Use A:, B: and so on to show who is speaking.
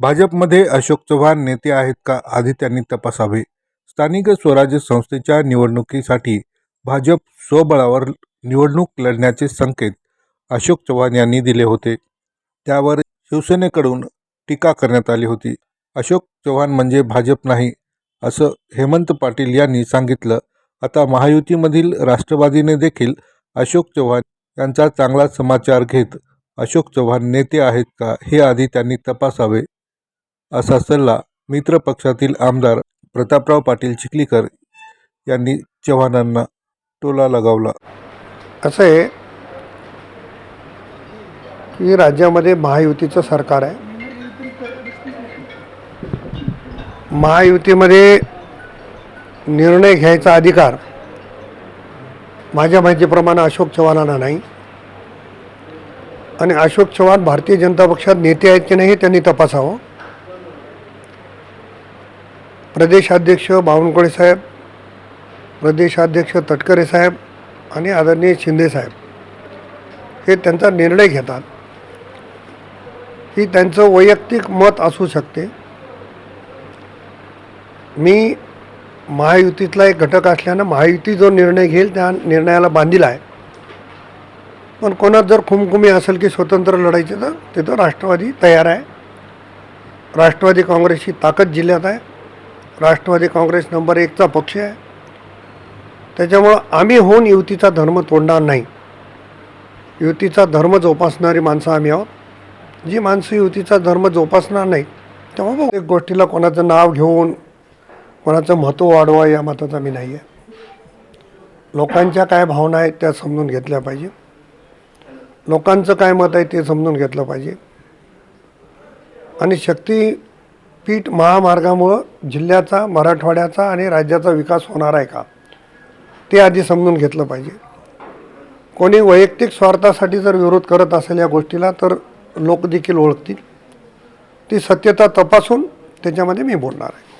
A: भाजपमध्ये अशोक चव्हाण नेते आहेत का? आधी त्यांनी तपासावे. स्थानिक स्वराज्य संस्थेच्या निवडणुकीसाठी भाजप स्वबळावर निवडणूक लढण्याचे संकेत अशोक चव्हाण यांनी दिले होते. त्यावर शिवसेनेकडून टीका करण्यात आली होती. अशोक चव्हाण म्हणजे भाजप नाही असं हेमंत पाटील यांनी सांगितलं. आता महायुतीमधील राष्ट्रवादीने देखील अशोक चव्हाण यांचा चांगला समाचार घेत अशोक चव्हाण नेते आहेत का हे आधी त्यांनी तपासावे. असा सल्ला मित्र पक्षातील आमदार प्रतापराव पाटील चिखलीकर यांनी चव्हाणांना टोला लगावला.
B: असं आहे की राज्यामध्ये महायुतीचं सरकार आहे. महायुतीमध्ये निर्णय घ्यायचा अधिकार माझ्या माहितीप्रमाणे अशोक चव्हाणांना नाही. आणि अशोक चव्हाण भारतीय जनता पक्षात नेते आहेत की नाही हे त्यांनी तपासावं. प्रदेशाध्यक्ष बावनकुळे साहेब प्रदेशाध्यक्ष तटकरे साहेब आणि आदरणीय शिंदे साहेब. हे त्यांचा निर्णय घेतात. ही त्यांचं वैयक्तिक मत असू शकते. मी महायुतीतला एक घटक असल्यानं महायुती जो निर्णय घेईल त्या निर्णयाला बांधील आहे. पण कोणात जर खुमखुमी असेल की स्वतंत्र लढायचे तर तिथं राष्ट्रवादी तयार आहे. राष्ट्रवादी काँग्रेसची ताकद जिल्ह्यात आहे. राष्ट्रवादी काँग्रेस नंबर एकचा पक्ष आहे. त्याच्यामुळं आम्ही होऊन युतीचा धर्म तोडणार नाही. युतीचा धर्म जोपासणारी माणसं आम्ही आहोत. जी माणसं युतीचा धर्म जोपासणार नाही तेव्हा बघू. एक गोष्टीला कोणाचं नाव घेऊन कोणाचं महत्त्व वाढवा या मताचा मी नाही आहे लोकांच्या काय भावना आहेत त्या समजून घेतल्या पाहिजे. लोकांचं काय मत आहे ते समजून घेतलं पाहिजे. आणि शक्ती पीठ महामार्गामुळं जिल्ह्याचा मराठवाड्याचा आणि राज्याचा विकास होणार आहे का? ते आधी समजून घेतलं पाहिजे. कोणी वैयक्तिक स्वार्थासाठी जर विरोध करत असेल या गोष्टीला तर लोक देखील ओळखतील. ती सत्यता तपासून त्याच्यामध्ये मी बोलणार आहे.